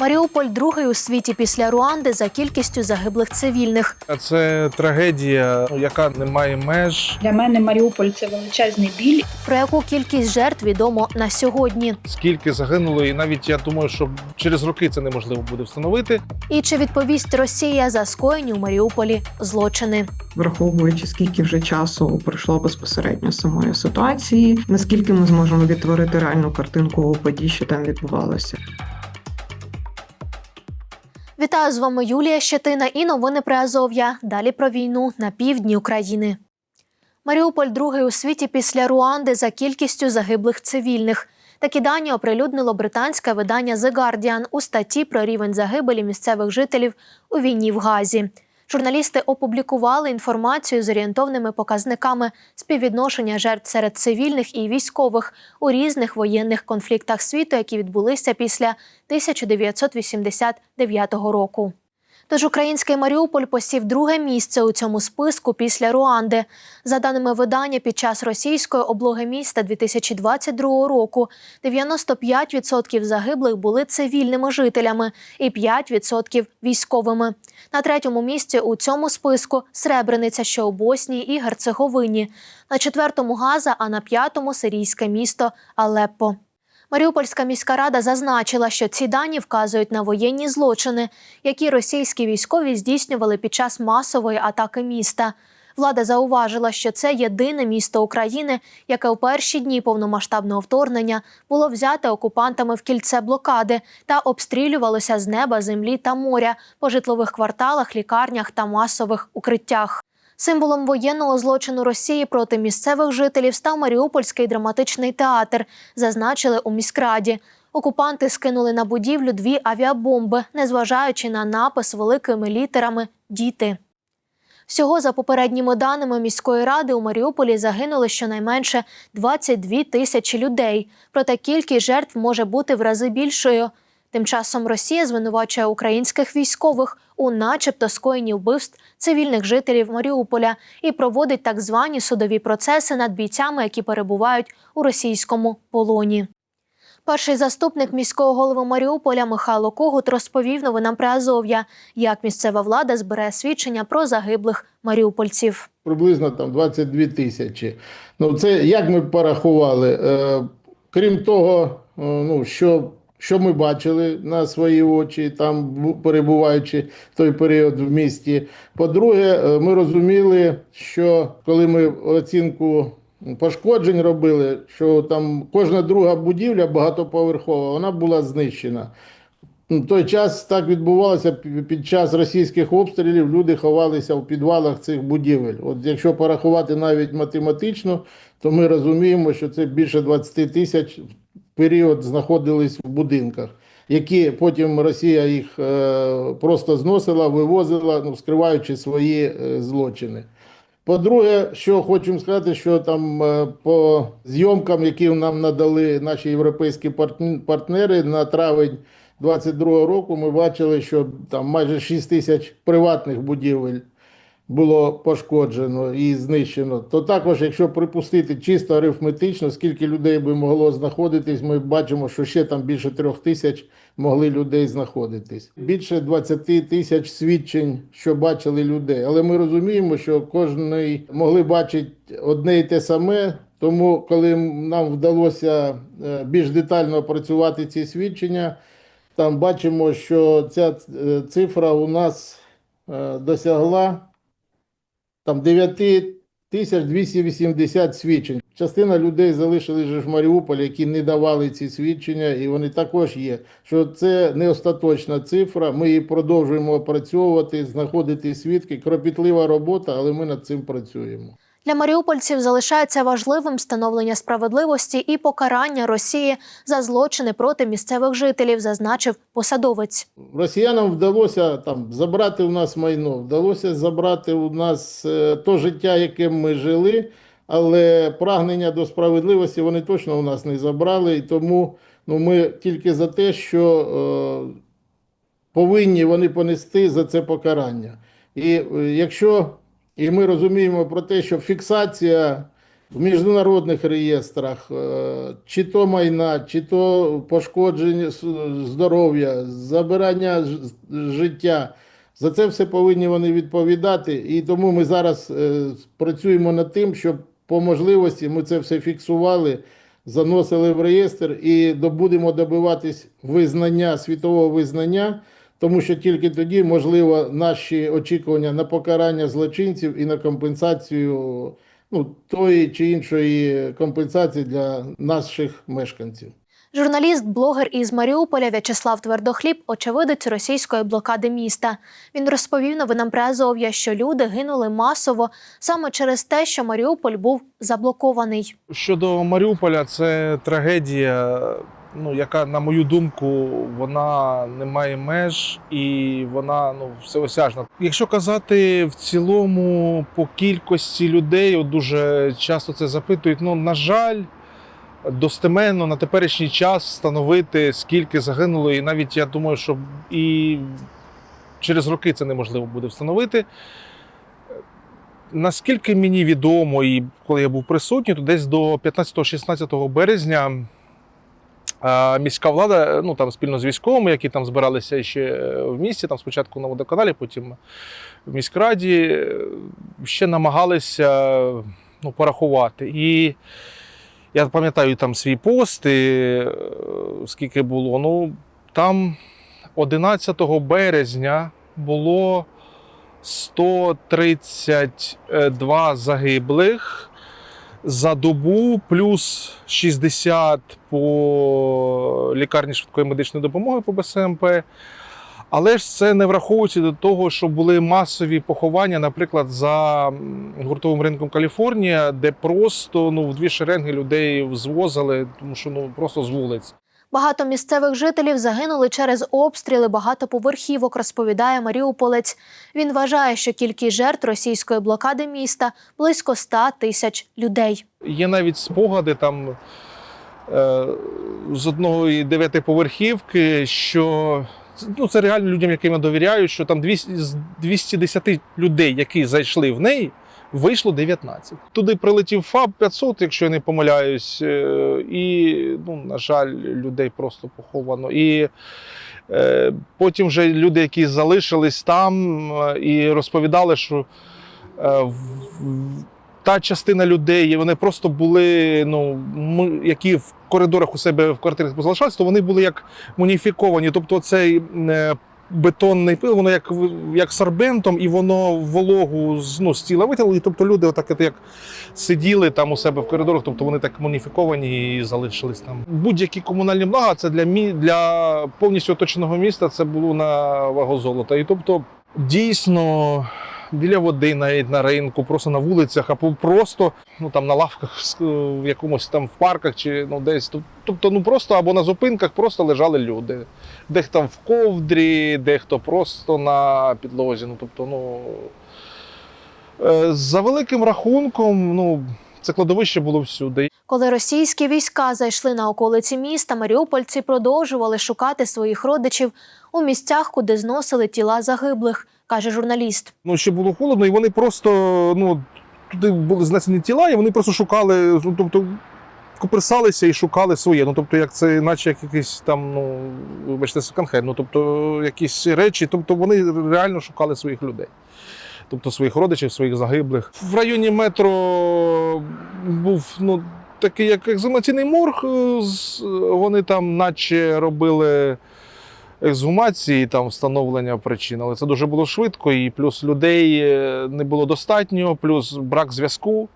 Маріуполь другий у світі після Руанди за кількістю загиблих цивільних. А Це трагедія, яка не має меж. Для мене Маріуполь це величезний біль. Про яку кількість жертв відомо на сьогодні. Скільки загинуло, і навіть я думаю, що через роки це неможливо буде встановити. І чи відповість Росія за скоєні у Маріуполі злочини? враховуючи скільки вже часу пройшло безпосередньо самої ситуації, наскільки ми зможемо відтворити реальну картинку подій, що там відбувалося. Вітаю з вами Юлія Щетина і новини про Азов'я. Далі про війну на півдні України. Маріуполь другий у світі після Руанди за кількістю загиблих цивільних. Такі дані оприлюднило британське видання The Guardian у статті про рівень загибелі місцевих жителів у війні в Газі. Журналісти опублікували інформацію з орієнтовними показниками співвідношення жертв серед цивільних і військових у різних воєнних конфліктах світу, які відбулися після 1989 року. Тож український Маріуполь посів друге місце у цьому списку після Руанди. За даними видання, під час російської облоги міста 2022 року 95% загиблих були цивільними жителями і 5% військовими. На третьому місці у цьому списку Сребрениця, що у Боснії і Герцеговині, на четвертому Газа, а на п'ятому сирійське місто Алеппо. Маріупольська міська рада зазначила, що ці дані вказують на воєнні злочини, які російські військові здійснювали під час масової атаки міста. Влада зауважила, що це єдине місто України, яке у перші дні повномасштабного вторгнення було взяте окупантами в кільце блокади та обстрілювалося з неба, землі та моря по житлових кварталах, лікарнях та масових укриттях. Символом воєнного злочину Росії проти місцевих жителів став Маріупольський драматичний театр, зазначили у міськраді. Окупанти скинули на будівлю дві авіабомби, незважаючи на напис великими літерами Діти. Всього за попередніми даними міської ради у Маріуполі загинули щонайменше 22 тисячі людей. Проте кількість жертв може бути в рази більшою. Тим часом Росія звинувачує українських військових у, начебто, скоєнні вбивств цивільних жителів Маріуполя і проводить так звані судові процеси над бійцями, які перебувають у російському полоні. Перший заступник міського голови Маріуполя Михайло Когут розповів новинам про Азов'я, як місцева влада збере свідчення про загиблих маріупольців. приблизно там 22 тисячі. Ну, це як ми порахували. Е, крім того, е, ну, що, що ми бачили на свої очі, там перебуваючи в той період в місті. По-друге, е, ми розуміли, що коли ми оцінку пошкоджень робили, що там кожна друга будівля багатоповерхова, вона була знищена. Ну, той час так відбувалося під час російських обстрілів. Люди ховалися в підвалах цих будівель. От якщо порахувати навіть математично, то ми розуміємо, що це більше 20 тисяч в період знаходились в будинках, які потім Росія їх е, просто зносила, вивозила, ну, скриваючи свої е, злочини. По-друге, що хочемо сказати, що там е, по зйомкам, які нам надали наші європейські партнери на травень 22 року, ми бачили, що там майже 6 тисяч приватних будівель було пошкоджено і знищено. То також, якщо припустити чисто арифметично, скільки людей би могло знаходитись, ми бачимо, що ще там більше трьох тисяч могли людей знаходитись. Більше 20 тисяч свідчень, що бачили людей. Але ми розуміємо, що кожен могли бачити одне і те саме. Тому, коли нам вдалося е, більш детально опрацювати ці свідчення, там бачимо, що ця е, цифра у нас е, досягла там 9280 свідчень. Частина людей залишилися в Маріуполі, які не давали ці свідчення, і вони також є. Що це не остаточна цифра. Ми її продовжуємо опрацьовувати, знаходити свідки. Кропітлива робота, але ми над цим працюємо. Для маріупольців залишається важливим встановлення справедливості і покарання Росії за злочини проти місцевих жителів, зазначив посадовець. Росіянам вдалося там забрати у нас майно, вдалося забрати у нас е, то життя, яким ми жили, але прагнення до справедливості вони точно у нас не забрали. І тому ну, ми тільки за те, що е, повинні вони понести за це покарання. І е, якщо і ми розуміємо про те, що фіксація в міжнародних реєстрах, е, чи то майна, чи то пошкодження здоров'я, забирання життя. За це все повинні вони відповідати. І тому ми зараз е, працюємо над тим, щоб по можливості ми це все фіксували, заносили в реєстр і до- будемо добиватись визнання, світового визнання, тому що тільки тоді можливо наші очікування на покарання злочинців і на компенсацію ну, тої чи іншої компенсації для наших мешканців. Журналіст, блогер із Маріуполя В'ячеслав Твердохліб, очевидець російської блокади міста. Він розповів новинам Приазов'я, що люди гинули масово саме через те, що Маріуполь був заблокований. Щодо Маріуполя, це трагедія, ну, яка, на мою думку, вона не має меж і вона ну, всеосяжна. Якщо казати в цілому по кількості людей, от дуже часто це запитують. Ну, на жаль, достеменно на теперішній час встановити, скільки загинуло, і навіть я думаю, що і через роки це неможливо буде встановити. Наскільки мені відомо, і коли я був присутній, то десь до 15-16 березня е, міська влада, ну там спільно з військовими, які там збиралися ще в місті, там спочатку на водоканалі, потім в міськраді, е, ще намагалися ну, порахувати. І я пам'ятаю там свій пост, і, е, скільки було. Ну, там 11 березня було 132 загиблих за добу, плюс 60 по лікарні швидкої медичної допомоги по БСМП. Але ж це не враховується до того, що були масові поховання, наприклад, за гуртовим ринком Каліфорнія, де просто ну, в дві шеренги людей звозили, тому що ну просто з вулиць. Багато місцевих жителів загинули через обстріли багатоповерхівок, розповідає Маріуполець. Він вважає, що кількість жертв російської блокади міста близько 100 тисяч людей. Є навіть спогади там е, з одного дев'ятиповерхівки, що ну, це реально людям, яким я довіряю, що там 200, з 210 людей, які зайшли в неї, вийшло 19. Туди прилетів ФАБ 500, якщо я не помиляюсь, е, і, ну, на жаль, людей просто поховано. І е, потім вже люди, які залишились там е, і розповідали, що е, та частина людей, вони просто були, ну, які в коридорах у себе в квартирах залишалися, то вони були як моніфіковані. Тобто цей е, бетонний пил, воно як, як сорбентом, і воно вологу з, ну, з тіла витягли. Тобто люди отак як сиділи там у себе в коридорах, тобто вони так моніфіковані і залишились там. Будь-які комунальні блага це для, мі, для повністю оточеного міста це було на вагу золота. І тобто дійсно біля води, навіть на ринку, просто на вулицях, або просто ну там на лавках в якомусь там в парках чи ну десь. Тобто, ну просто або на зупинках просто лежали люди. Дехто в ковдрі, дехто просто на підлозі. Ну тобто, ну е, за великим рахунком, ну це кладовище було всюди. Коли російські війська зайшли на околиці міста, маріупольці продовжували шукати своїх родичів у місцях, куди зносили тіла загиблих, каже журналіст. ну, ще було холодно, і вони просто ну, туди були знесені тіла, і вони просто шукали, ну, тобто куперсалися і шукали своє. Ну, тобто, як це, наче як якийсь там, ну, вибачте, секонд-хенд, ну, тобто якісь речі, тобто вони реально шукали своїх людей. Тобто своїх родичів, своїх загиблих. В районі метро був ну, такий як екзумаційний морг. е, Вони там, наче робили ексгумації, там встановлення причин, але це дуже було швидко, і плюс людей е, не було достатньо, плюс брак зв'язку.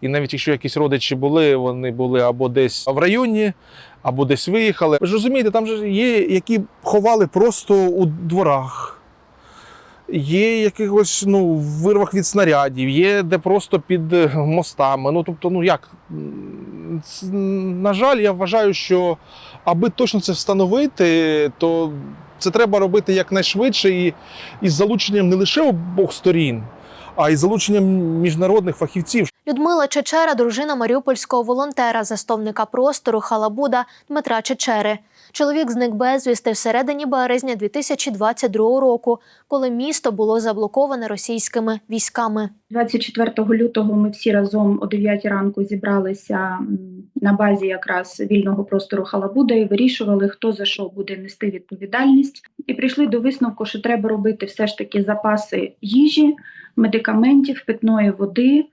І навіть якщо якісь родичі були, вони були або десь в районі, або десь виїхали. Ви ж розумієте, там же є, які ховали просто у дворах. Є якихось ну, вирвах від снарядів, є де просто під е, мостами. Ну тобто, ну як на жаль, я вважаю, що аби точно це встановити, то це треба робити якнайшвидше і із залученням не лише обох сторін, а й залученням міжнародних фахівців. Людмила Чечера, дружина маріупольського волонтера, засновника простору Халабуда Дмитра Чечери. Чоловік зник безвісти всередині березня 2022 року, коли місто було заблоковане російськими військами. 24 лютого ми всі разом о 9 ранку зібралися на базі якраз вільного простору Халабуда і вирішували, хто за що буде нести відповідальність. І прийшли до висновку, що треба робити все ж таки запаси їжі, медикаментів, питної води.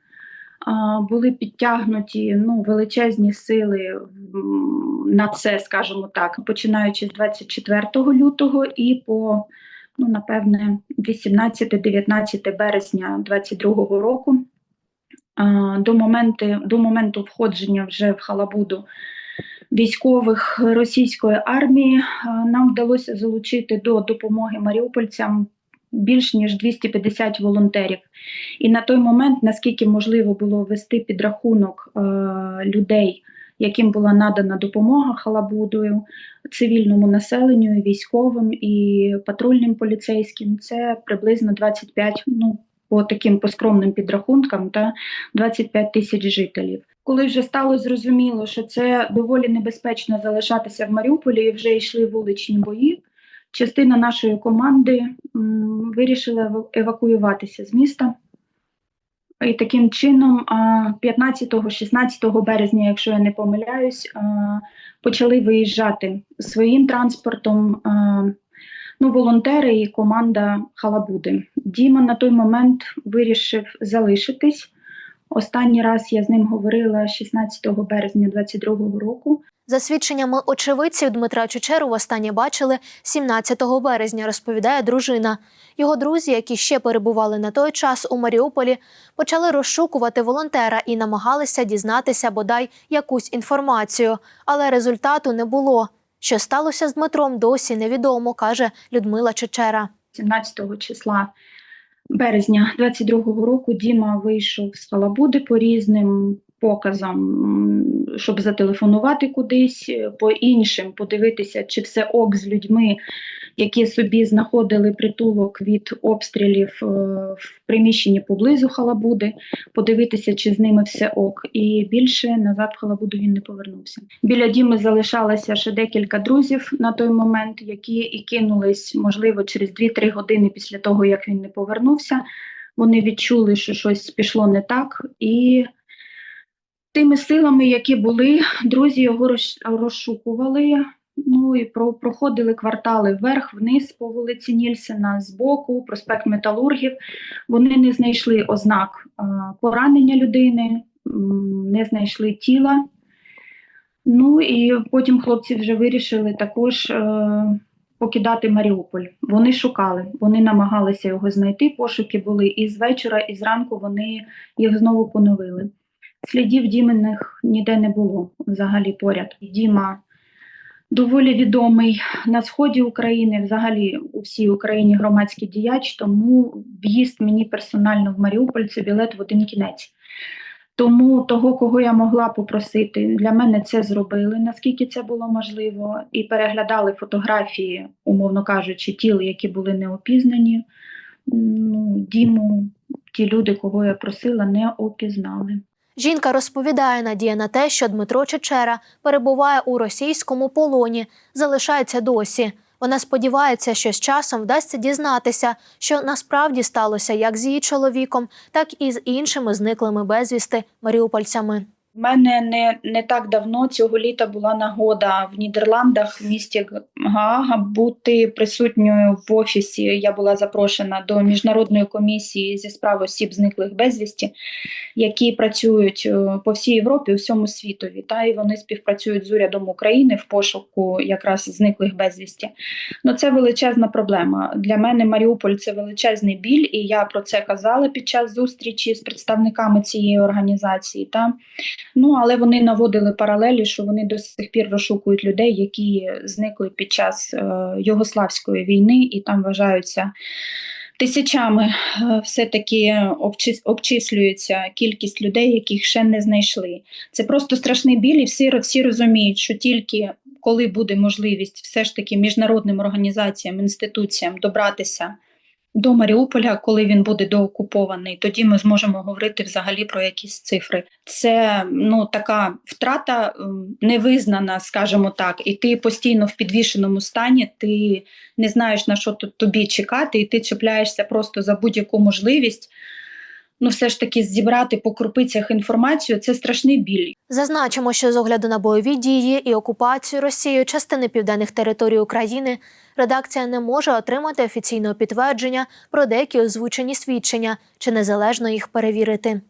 Були підтягнуті ну, величезні сили на це, скажімо так, починаючи з 24 лютого і по ну, напевне, 18-19 березня 2022 року. До моменту, до моменту входження вже в Халабуду військових російської армії нам вдалося залучити до допомоги маріупольцям більш ніж 250 волонтерів. І на той момент, наскільки можливо було вести підрахунок е, людей, яким була надана допомога Халабудою, цивільному населенню, військовим і патрульним поліцейським, це приблизно 25, ну по таким по скромним підрахункам, та 25 тисяч жителів. Коли вже стало зрозуміло, що це доволі небезпечно залишатися в Маріуполі, і вже йшли вуличні бої. Частина нашої команди вирішила евакуюватися з міста. І таким чином, 15-16 березня, якщо я не помиляюсь, почали виїжджати своїм транспортом ну, волонтери і команда Халабуди. Діма на той момент вирішив залишитись. Останній раз я з ним говорила 16 березня 2022 року. За свідченнями очевидців Дмитра Чучеру востаннє бачили 17 березня, розповідає дружина. Його друзі, які ще перебували на той час у Маріуполі, почали розшукувати волонтера і намагалися дізнатися бодай якусь інформацію, але результату не було. Що сталося з Дмитром, досі невідомо, каже Людмила Чечера. 17 числа березня 22-го року Діма вийшов з Халабуди по різним показам, щоб зателефонувати кудись, е, по іншим подивитися, чи все ок з людьми, які собі знаходили притулок від обстрілів е, в приміщенні поблизу Халабуди, подивитися, чи з ними все ок. І більше назад в Халабуду він не повернувся. Біля Діми залишалося ще декілька друзів на той момент, які і кинулись, можливо, через 2-3 години після того, як він не повернувся. Вони відчули, що щось пішло не так, і тими силами, які були, друзі його розшукували. Ну і про, проходили квартали вверх, вниз по вулиці Нільсена, збоку, проспект Металургів. Вони не знайшли ознак а, поранення людини, не знайшли тіла. Ну і потім хлопці вже вирішили також е, покидати Маріуполь. Вони шукали, вони намагалися його знайти. Пошуки були і з вечора, і зранку вони їх знову поновили. Слідів Діминих ніде не було взагалі поряд. Діма доволі відомий на сході України, взагалі у всій Україні громадський діяч, тому в'їзд мені персонально в Маріуполь це білет в один кінець. Тому того, кого я могла попросити, для мене це зробили, наскільки це було можливо, і переглядали фотографії, умовно кажучи, тіл, які були не опізнані. Ну, Діму, ті люди, кого я просила, не опізнали. Жінка розповідає надія на те, що Дмитро Чечера перебуває у російському полоні, залишається досі. Вона сподівається, що з часом вдасться дізнатися, що насправді сталося як з її чоловіком, так і з іншими зниклими безвісти маріупольцями. У мене не, не так давно цього літа була нагода в Нідерландах, в місті Гаага, бути присутньою в офісі. Я була запрошена до міжнародної комісії зі справ осіб зниклих безвісті, які працюють е, по всій Європі, всьому світові. Та і вони співпрацюють з урядом України в пошуку якраз зниклих безвісті. Ну це величезна проблема. Для мене Маріуполь це величезний біль, і я про це казала під час зустрічі з представниками цієї організації. Та Ну, але вони наводили паралелі, що вони до сих пір розшукують людей, які зникли під час е, Югославської війни і там вважаються тисячами. Е, все-таки обчис- обчислюється кількість людей, яких ще не знайшли. Це просто страшний біль, і всі, всі розуміють, що тільки коли буде можливість все ж таки міжнародним організаціям, інституціям добратися до Маріуполя, коли він буде доокупований, тоді ми зможемо говорити взагалі про якісь цифри. Це ну така втрата ем, невизнана, скажімо так, і ти постійно в підвішеному стані, ти не знаєш на що тут тобі чекати, і ти чіпляєшся просто за будь-яку можливість. Ну, все ж таки, зібрати по крупицях інформацію це страшний біль. Зазначимо, що з огляду на бойові дії і окупацію Росією частини південних територій України редакція не може отримати офіційного підтвердження про деякі озвучені свідчення чи незалежно їх перевірити.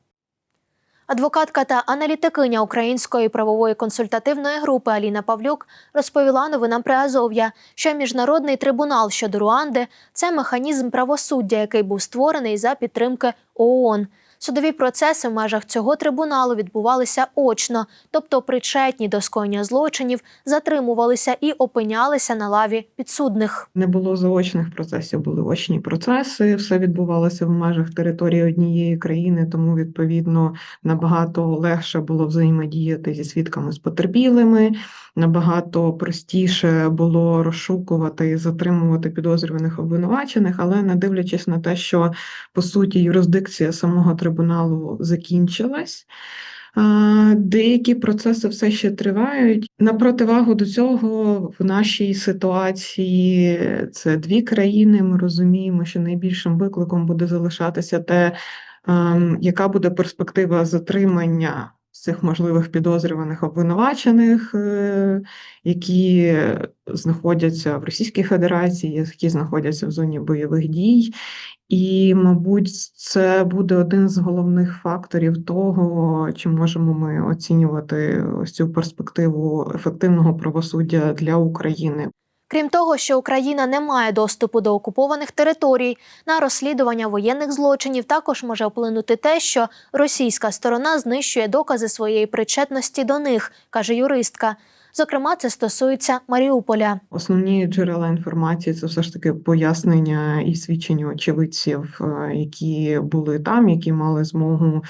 Адвокатка та аналітикиня Української правової консультативної групи Аліна Павлюк розповіла новинам Приазов'я, що міжнародний трибунал щодо Руанди це механізм правосуддя, який був створений за підтримки ООН. Судові процеси в межах цього трибуналу відбувалися очно, тобто причетні до скоєння злочинів затримувалися і опинялися на лаві підсудних. Не було заочних процесів, були очні процеси. Все відбувалося в межах території однієї країни, тому відповідно набагато легше було взаємодіяти зі свідками з потерпілими. Набагато простіше було розшукувати і затримувати підозрюваних обвинувачених, але не дивлячись на те, що по суті юрисдикція самого трибуналу закінчилась. Деякі процеси все ще тривають. На противагу до цього, в нашій ситуації це дві країни. Ми розуміємо, що найбільшим викликом буде залишатися те, ем, яка буде перспектива затримання цих можливих підозрюваних обвинувачених, е, які знаходяться в Російській Федерації, які знаходяться в зоні бойових дій. І, мабуть, це буде один з головних факторів того, чи можемо ми оцінювати ось цю перспективу ефективного правосуддя для України. Крім того, що Україна не має доступу до окупованих територій, на розслідування воєнних злочинів також може вплинути те, що російська сторона знищує докази своєї причетності до них, каже юристка. Зокрема, це стосується Маріуполя. Основні джерела інформації це все ж таки пояснення і свідчення очевидців, е, які були там, які мали змогу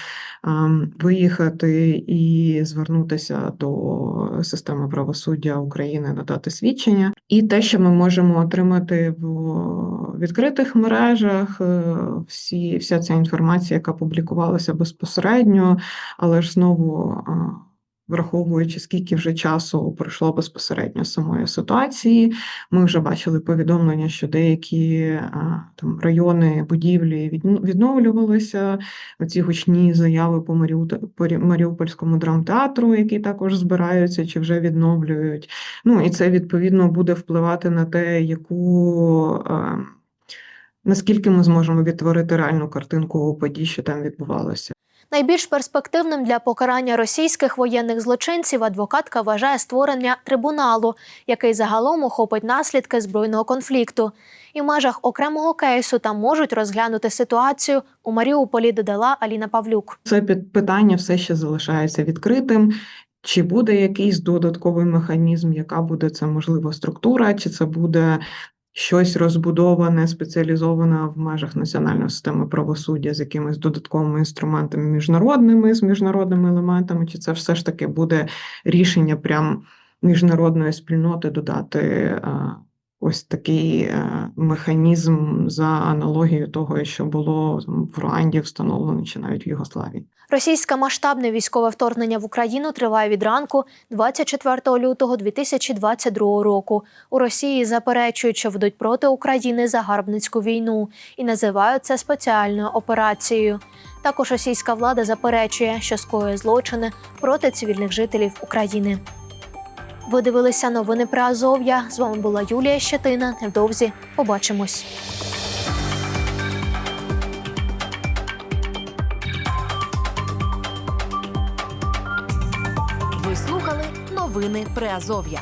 ем, виїхати і звернутися до системи правосуддя України, надати свідчення. І те, що ми можемо отримати в відкритих мережах, е, всі, вся ця інформація, яка публікувалася безпосередньо, але ж знову. Враховуючи, скільки вже часу пройшло безпосередньо самої ситуації, ми вже бачили повідомлення, що деякі там райони будівлі відновлювалися. Оці гучні заяви по Маріу- по Рі- Маріупольському драмтеатру, які також збираються чи вже відновлюють. Ну і це відповідно буде впливати на те, яку. Наскільки ми зможемо відтворити реальну картинку подій, що там відбувалося? Найбільш перспективним для покарання російських воєнних злочинців адвокатка вважає створення трибуналу, який загалом охопить наслідки збройного конфлікту. І в межах окремого кейсу там можуть розглянути ситуацію у Маріуполі, додала Аліна Павлюк. Це питання все ще залишається відкритим. Чи буде якийсь додатковий механізм, яка буде це можливо структура, чи це буде щось розбудоване, спеціалізоване в межах національної системи правосуддя з якимись додатковими інструментами міжнародними, з міжнародними елементами, чи це все ж таки буде рішення прям міжнародної спільноти додати е, ось такий е, механізм за аналогією того, що було в Руанді встановлено, чи навіть в Югославії. Російське масштабне військове вторгнення в Україну триває від ранку 24 лютого 2022 року. У Росії заперечують, що ведуть проти України загарбницьку війну і називають це спеціальною операцією. Також російська влада заперечує, що скоює злочини проти цивільних жителів України. Ви дивилися новини про Азов'я. З вами була Юлія Щетина. Невдовзі побачимось. Ви слухали новини Приазов'я.